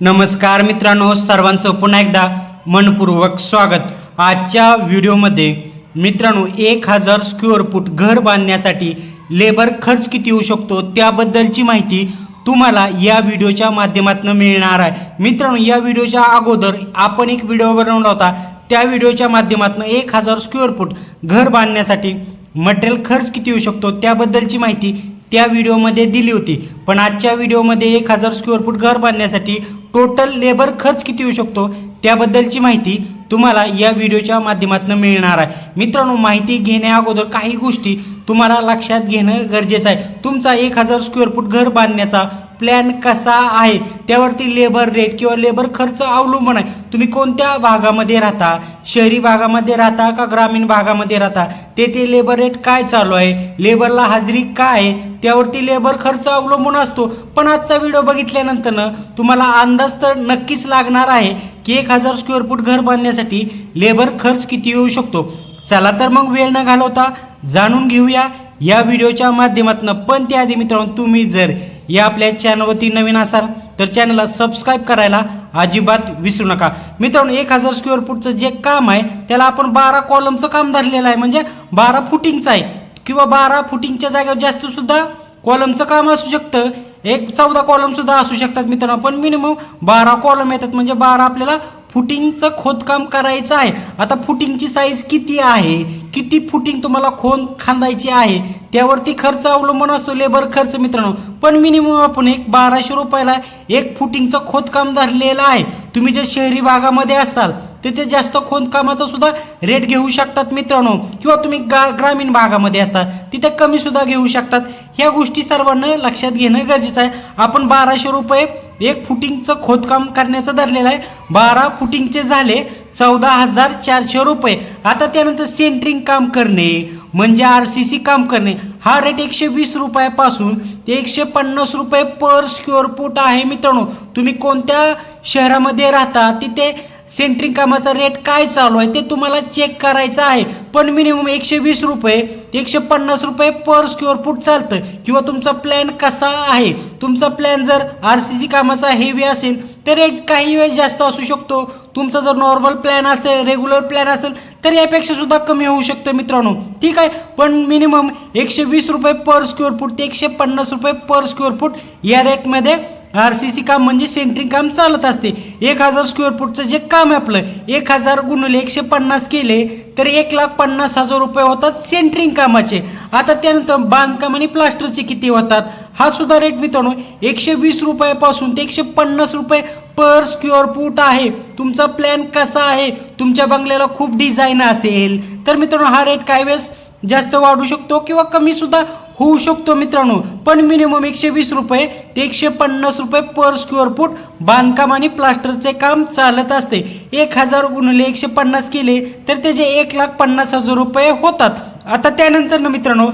नमस्कार मित्रांनो सर्वांचं पुन्हा एकदा मनपूर्वक स्वागत. आजच्या व्हिडिओमध्ये मित्रांनो एक हजार स्क्वेअर फूट घर बांधण्यासाठी लेबर खर्च किती होऊ शकतो त्याबद्दलची माहिती तुम्हाला या व्हिडिओच्या माध्यमातून मिळणार आहे. मित्रांनो या व्हिडिओच्या अगोदर आपण एक व्हिडिओ बनवला होता. त्या व्हिडिओच्या माध्यमातून एक हजार स्क्वेअर फूट घर बांधण्यासाठी मटेरियल खर्च किती होऊ शकतो त्याबद्दलची माहिती त्या व्हिडिओमध्ये दिली होती. पण आजच्या व्हिडिओमध्ये एक हजार स्क्वेअर फूट घर बांधण्यासाठी टोटल लेबर खर्च किती येऊ शकतो? त्याबद्दलची माहिती तुम्हाला या व्हिडिओच्या माध्यमातून मिळणार आहे. मित्रांनो माहिती घेण्या अगोदर काही गोष्टी तुम्हाला लक्षात घेणं गरजेचं आहे. तुमचा एक हजार स्क्वेअर फूट घर बांधण्याचा प्लॅन कसा आहे? त्यावरती लेबर रेट किंवा लेबर खर्च अवलंबून आहे. तुम्ही कोणत्या भागामध्ये राहता? शहरी भागामध्ये राहता का ग्रामीण भागामध्ये राहता? तेथे लेबर रेट काय चालू आहे? लेबरला हाजरी काय आहे? त्यावरती लेबर खर्च अवलंबून असतो. पण आजचा व्हिडिओ बघितल्यानंतर तुम्हाला अंदाज तर नक्कीच लागणार आहे की एक हजार स्क्वेअर फूट घर बांधण्यासाठी लेबर खर्च किती येऊ शकतो. चला तर मग वेळ न घालवता जाणून घेऊया या व्हिडिओच्या माध्यमातून. पण त्याआधी मित्रांनो तुम्ही जर या आपल्या चॅनलवरती नवीन असाल तर चॅनलला सबस्क्राईब करायला अजिबात विसरू नका. मित्रांनो एक हजार स्क्वेअर फूटचं जे काम आहे त्याला आपण बारा कॉलमचं काम धरलेलं आहे. म्हणजे बारा फुटिंगचं आहे. किंवा बारा फुटिंगच्या जागेवर जास्त सुद्धा कॉलमचं काम असू शकतं. एक चौदा कॉलमसुद्धा असू शकतात मित्रांनो. पण मिनिमम बारा कॉलम येतात. म्हणजे बारा आपल्याला फुटिंगचं खोदकाम करायचं आहे. आता फुटिंगची साईज किती आहे? किती फुटिंग तुम्हाला खोन खांदायची आहे? त्यावरती खर्च अवलंबून असतो लेबर खर्च मित्रांनो. पण मिनिमम आपण एक बाराशे रुपयाला एक फुटिंगचं खोदकाम धरलेलं आहे. तुम्ही जर शहरी भागामध्ये असाल तिथे जास्त खोदकामाचा सुद्धा रेट घेऊ शकतात मित्रांनो. किंवा तुम्ही गा ग्रामीण भागामध्ये असतात तिथे कमी सुद्धा घेऊ शकतात. ह्या गोष्टी सर्वांना लक्षात घेणं गरजेचं आहे. आपण बाराशे रुपये एक फुटिंगचं खोदकाम करण्याचं धरलेलं आहे. बारा फुटिंगचे झाले चौदा हजार चारशे रुपये. आता त्यानंतर सेंटरिंग काम करणे म्हणजे आर सी सी काम करणे. हा रेट एकशे वीस रुपयापासून ते एकशे पन्नास रुपये पर स्क्युअर फूट आहे मित्रांनो. तुम्ही कोणत्या शहरामध्ये राहता तिथे सेंट्रिंग कामाचा रेट काय चालू आहे ते तुम्हाला चेक करायचं आहे. पण मिनिमम एकशे वीस रुपये एकशे पन्नास रुपये पर स्क्वेअर फूट चालतं. किंवा तुमचा प्लॅन कसा आहे? तुमचा प्लॅन जर आर सी सी कामाचा हेवी असेल तर रेट काही वेळेस जास्त असू शकतो. तुमचा जर नॉर्मल प्लॅन असेल रेग्युलर प्लॅन असेल तर यापेक्षा सुद्धा कमी होऊ शकतं मित्रांनो. ठीक आहे? पण मिनिमम एकशे वीस रुपये पर स्क्वेअर फूट ते एकशे पन्नास रुपये पर स्क्वेअर फूट या रेटमध्ये आर सी सी काम म्हणजे सेंटरिंग काम चालत असते. एक हजार स्क्वेअर फूटचं जे काम आहे आपलं एक हजार गुणले एकशे पन्नास केले तर एक लाख पन्नास हजार रुपये होतात सेंटरिंग कामाचे. आता त्यानंतर बांधकाम आणि प्लास्टरचे किती होतात? हा सुद्धा रेट मित्रांनो एकशे वीस रुपयापासून ते एकशे पन्नास रुपये पर स्क्युअर फूट आहे. तुमचा प्लॅन कसा आहे? तुमच्या बंगल्याला खूप डिझाईन असेल. तर मित्रांनो हा रेट काही वेळेस जास्त वाढू शकतो किंवा कमी सुद्धा होऊ शकतो मित्रांनो. पण मिनिमम एकशे वीस रुपये ते एकशे पन्नास रुपये पर स्क्वेअर फूट बांधकाम आणि प्लास्टरचे काम चालत असते. एक हजार गुणले एकशे पन्नास केले तर त्याचे एक लाख पन्नास हजार रुपये होतात. आता त्यानंतर ना मित्रांनो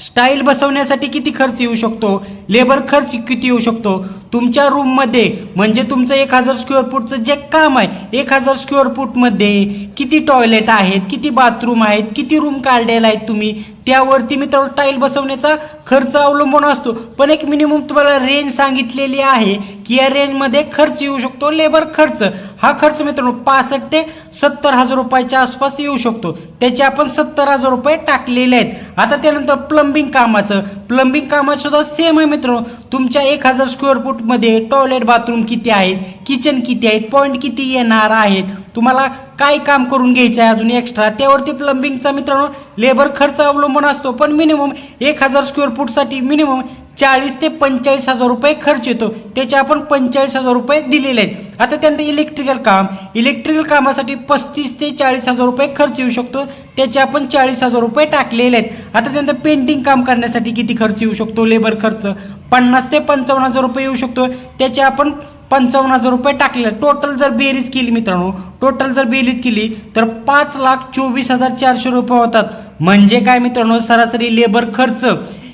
स्टाईल बसवण्यासाठी किती खर्च येऊ शकतो? लेबर खर्च किती येऊ शकतो? तुमच्या रूममध्ये म्हणजे तुमचं एक हजार स्क्वेअर फूटचं जे काम आहे एक हजार स्क्वेअर फूटमध्ये किती टॉयलेट आहेत किती बाथरूम आहेत किती रूम काढलेला आहेत तुम्ही? त्यावरती मित्रांनो टाईल बसवण्याचा खर्च अवलंबून असतो. पण एक मिनिमम तुम्हाला रेंज सांगितलेली आहे की या रेंजमध्ये खर्च येऊ शकतो लेबर खर्च. हा खर्च मित्रांनो पासष्ट ते सत्तर हजार रुपयाच्या आसपास येऊ शकतो. त्याचे आपण सत्तर हजार रुपये टाकलेले आहेत. आता त्यानंतर प्लंबिंग कामाचं. प्लंबिंग कामाचं सुद्धा सेम आहे मित्रांनो. तुमच्या एक हजार स्क्वेअर फूटमध्ये टॉयलेट बाथरूम किती आहेत? किचन किती आहेत? पॉईंट किती येणार आहेत? तुम्हाला काय काम करून घ्यायचं आहे अजून एक्स्ट्रा त्यावरती प्लंबिंगचा मित्रांनो लेबर खर्च अवलंबून असतो. पण मिनिमम एक हजार स्क्वेअर फूटसाठी मिनिमम चाळीस ते पंचेचाळीस हजार रुपये खर्च येतो. त्याचे आपण पंचेचाळीस हजार रुपये दिलेले आहेत. आता त्यानंतर इलेक्ट्रिकल काम इलेक्ट्रिकल कामासाठी पस्तीस ते चाळीस हजार रुपये खर्च येऊ शकतो. त्याचे आपण चाळीस हजार रुपये टाकलेले आहेत. आता त्यानंतर पेंटिंग काम करण्यासाठी किती खर्च येऊ शकतो? लेबर खर्च. पन्नास ते पंचावन्न हजार रुपये येऊ शकतो. त्याचे आपण पंचावन्न हजार रुपये टाकले टोटल जर बेरीज केली मित्रांनो टोटल जर बेरीज केली तर पाच लाख चोवीस हजार चारशे रुपये होतात. म्हणजे काय मित्रांनो? सरासरी लेबर खर्च.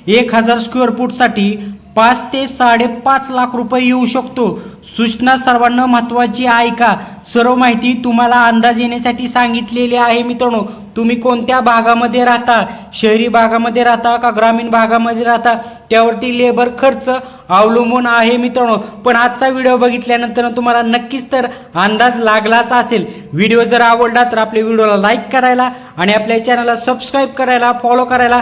एक हजार स्क्वेअर फूटसाठी पाच ते साडेपाच लाख रुपये येऊ शकतो. सूचना सर्वांना महत्त्वाची आहे का? सर्व माहिती तुम्हाला अंदाज येण्यासाठी सांगितलेली आहे मित्रांनो. तुम्ही कोणत्या भागामध्ये राहता? शहरी भागामध्ये राहता का ग्रामीण भागामध्ये राहता? त्यावरती लेबर खर्च अवलंबून आहे मित्रांनो. पण आजचा व्हिडिओ बघितल्यानंतर तुम्हाला नक्कीच तर अंदाज लागलाच असेल. व्हिडिओ जर आवडला तर आपल्या व्हिडिओला लाईक करायला आणि आपल्या चॅनलला सबस्क्राईब करायला फॉलो करायला